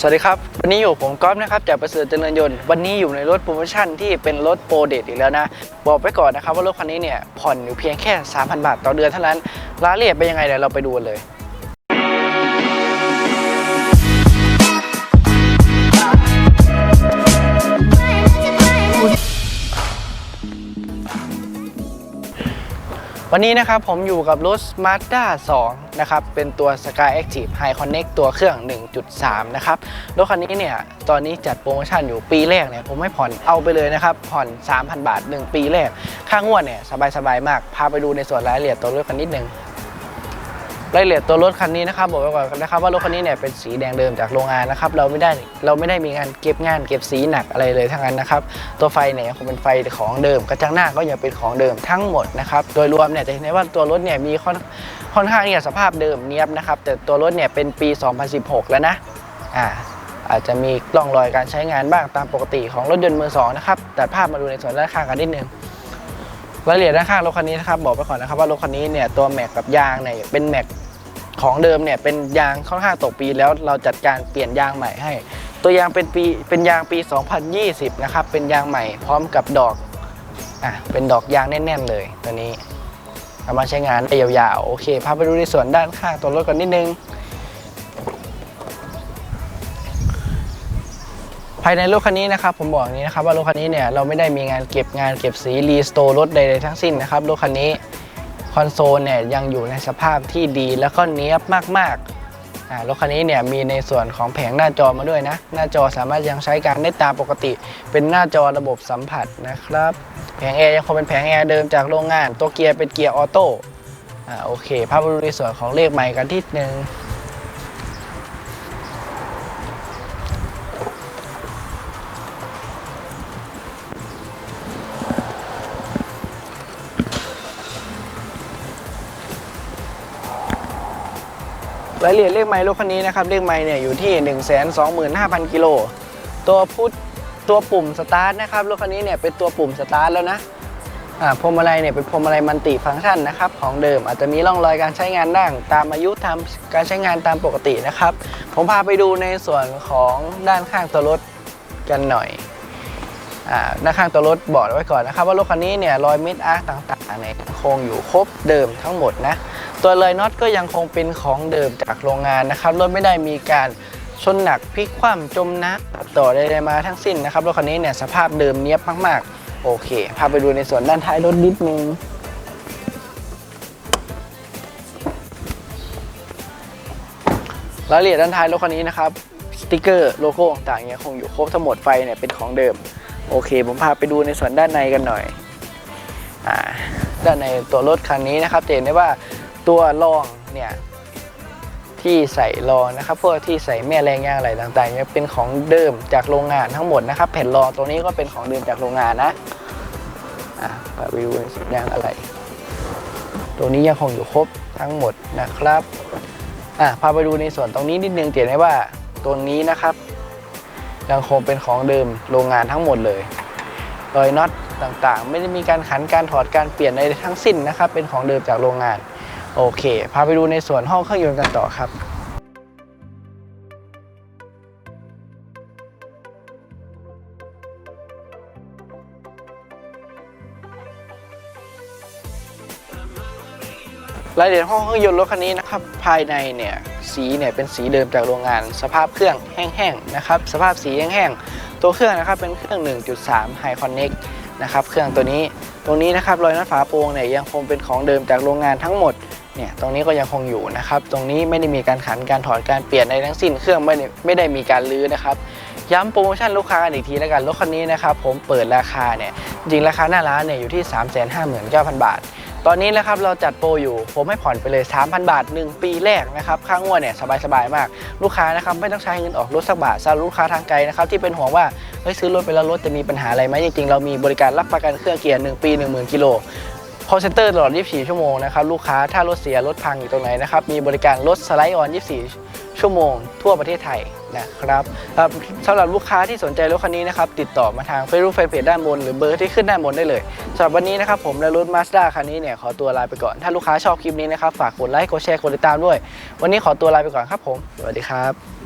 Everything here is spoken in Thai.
สวัสดีครับ วันนี้อยู่ผมก๊อฟนะครับจากประเสริฐเจริญยนต์วันนี้อยู่ในรถโปรโมชั่นที่เป็นรถโปรเดตอีกแล้วนะ บอกไปก่อนนะครับว่ารถคันนี้เนี่ยผ่อนอยู่เพียงแค่ 3,000 บาทต่อเดือนเท่านั้นรายละเอียดเป็นยังไงเดี๋ยวเราไปดูกันเลย วันนี้นะครับผมอยู่กับรถ Mazda 2 นะครับ เป็นตัว Sky Active High Connect ตัวเครื่อง 1.3 นะครับ รถคันนี้เนี่ย ตอนนี้จัดโปรโมชั่นอยู่ปีแรกเนี่ย ผมไม่ผ่อนเอาไปเลยนะครับ ผ่อน 3,000 บาท 1 ปีแรก ค่างวดเนี่ย สบายๆ มาก พาไปดูในส่วนรายละเอียดตัวรถคันนิดนึง รายละเอียดตัวรถคันนี้นะครับบอกไว้ก่อนนะครับว่ารถคันนี้เนี่ยเป็นสีแดงเดิมจากโรงงานนะครับเราไม่ได้เราไม่ได้มีงานเก็บงานเก็บสีหนักอะไรเลยทั้งนั้นนะครับตัวไฟเนี่ยยังคงเป็นไฟของเดิม กระจังหน้าก็ยังเป็นของเดิมทั้งหมดนะครับโดยรวมเนี่ยจะเห็นได้ว่าตัวรถเนี่ยมีค่อนค่อนข้างเนี่ยสภาพเดิมเนียบนะครับแต่ตัวรถเนี่ยเป็นปี 2016 แล้วนะอ่าอาจจะมีร่องรอยการใช้งานบ้างตามปกติของรถยนต์มือสองนะครับแต่ภาพมาดูในส่วนด้านข้างกันนิดนึงรายละเอียดด้านข้างรถคันนี้นะครับบอกไปก่อนนะครับว่ารถคันนี้เนี่ยตัวแม็กกับยางเนี่ยเป็นแม็ก ของเดิมเนี่ยเป็นยางค่อนข้างตกปีแล้วเราจัดการเปลี่ยนยางใหม่ให้ ตัวยางเป็นปีเป็นยางปี 2020 นะครับ เป็นยางใหม่พร้อมกับดอกอะเป็นดอกยางแน่น ๆ เลยตัวนี้เอามาใช้งานได้ยาวๆ โอเค พาไปดูในส่วนด้านข้างตัวรถกันนิดนึง ภายในรถคันนี้นะครับผมบอกนี้นะครับว่ารถคันนี้เนี่ยเราไม่ได้มีงานเก็บงานเก็บสีรีสโตรรถใดๆทั้งสิ้นนะครับรถคันนี้ คอนโซลเนี่ยยังอยู่ในสภาพที่ดีแล้วก็เนี้ยบมากๆอ่ารถคันนี้เนี่ยมีในส่วนของแผงหน้าจอมาด้วยนะ หน้าจอสามารถยังใช้การได้ตามปกติ เป็นหน้าจอระบบสัมผัสนะครับ แผงแอร์ยังคงเป็นแผงแอร์เดิมจากโรงงาน ตัวเกียร์เป็นเกียร์ออโต้อ่าโอเคภาพไปดูในส่วนของเลขใหม่กันทีหนึ่ง รายละเอียดเลขไมล์รถคันนี้นะครับเลขไมล์เนี่ยอยู่ที่ 1 2 5 0 0 0 กิโล ตัวพุทตัวปุ่มสตาร์ทนะครับรถคันนี้เนี่ยเป็นตัวปุ่มสตาร์ทแล้วนะพวงมาลัยเนี่ยเป็นพวงมาลัยมัลติฟังก์ชันนะครับของเดิมอาจจะมีร่องรอยการใช้งานด้างตามอายุตามการใช้งานตามปกตินะครับ ผมพาไปดูในส่วนของด้านข้างตัวรถกันหน่อยด้านข้างตัวรถบอกไว้ก่อนนะครับว่ารถคันนี้เนี่ยรอยมิดอาร์ต่างๆเนี่ยคงอยู่ครบเดิมทั้งหมดนะ ตัวเลยน็อตก็ยังคงเป็นของเดิมจากโรงงานนะครับรถไม่ได้มีการชนหนักพลิกคว่ำจมน้ำตัดต่อใดๆมาทั้งสิ้นนะครับรถคันนี้เนี่ยสภาพเดิมเนี้ยบมากๆ โอเค พาไปดูในส่วนด้านท้ายรถนิดนึงรายละเอียดด้านท้ายรถคันนี้นะครับสติกเกอร์โลโก้ต่างๆยังคงอยู่ครบทั้งหมดไฟเนี่ยเป็นของเดิม โอเค ผมพาไปดูในส่วนด้านในกันหน่อยอ่าด้านในตัวรถคันนี้นะครับจะเห็นได้ว่า ตัวรองเนี่ยที่ใส่รองนะครับพวกที่ใส่แม่แรงยางอะไรต่างๆเนี่ยเป็นของเดิมจากโรงงานทั้งหมดนะครับ แผ่นรองตรงนี้ก็เป็นของเดิมจากโรงงานนะอะไปดูในส่วนยางอะไร ตัวนี้ยังคงอยู่ครบทั้งหมดนะครับอะพาไปดูในส่วนตรงนี้นิดนึงเห็นได้ว่าตรงนี้นะครับยังคงเป็นของเดิมโรงงานทั้งหมดเลยรอยน็อตต่างๆ ไม่ได้มีการขันการถอดการเปลี่ยนใดทั้งสิ้นนะครับ เป็นของเดิมจากโรงงาน โอเค พาไปดูในส่วนห้องเครื่องยนต์กันต่อครับรายละเอียดห้องเครื่องยนต์รถคันนี้นะครับภายในเนี่ยสีเนี่ยเป็นสีเดิมจากโรงงาน สภาพเครื่องแห้งๆนะครับสภาพสีแห้งๆตัวเครื่องนะครับเป็นเครื่อง 1.3 High Connect นะครับเครื่องตัวนี้ตรงนี้นะครับรอยน็อตฝาโปรงเนี่ยยังคงเป็นของเดิมจากโรงงานทั้งหมด เนี่ยตรงนี้ก็ยังคงอยู่นะครับ ตรงนี้ไม่ได้มีการขันการถอดการเปลี่ยนใดทั้งสิ้นเครื่องไม่ได้ไม่ได้มีการลื้อนะครับย้ำโปรโมชั่นลูกค้ากันอีกทีแล้วกันรถคันนี้นะครับผมเปิดราคาเนี่ยจริงราคาหน้าร้านเนี่ยอยู่ที่ 359,000 บาท ตอนนี้นะครับเราจัดโปรอยู่ ผมให้ผ่อนไปเลย 3,000 บาท 1 ปีแรกนะครับค่างวดเนี่ยสบายๆมาก ลูกค้านะครับไม่ต้องใช้เงินออกรถสักบาทสำหรับลูกค้าทางไกลนะครับที่เป็นห่วงว่าเฮ้ยซื้อรถไปแล้วรถจะมีปัญหาอะไรไหมจริงๆเรามีบริการรับประกันเครื่องเกียร์1ปี 10,000กิโล call center ตลอด 24 ชั่วโมงนะครับลูกค้าถ้ารถเสียรถพังอยู่ตรงไหนนะครับมีบริการรถสไลด์ออน 24 ชั่วโมง ทั่วประเทศไทยนะครับสำหรับลูกค้าที่สนใจรถคันนี้นะครับติดต่อมาทาง Facebook Fanpage ด้านบนหรือเบอร์ที่ขึ้นด้านบนได้เลยสำหรับวันนี้นะครับผมและรถ Mazda คันนี้เนี่ยขอตัวลาไปก่อน ถ้าลูกค้าชอบคลิปนี้นะครับฝากกดไลค์กดแชร์กดติดตามด้วย วันนี้ขอตัวลาไปก่อนครับผมสวัสดีครับ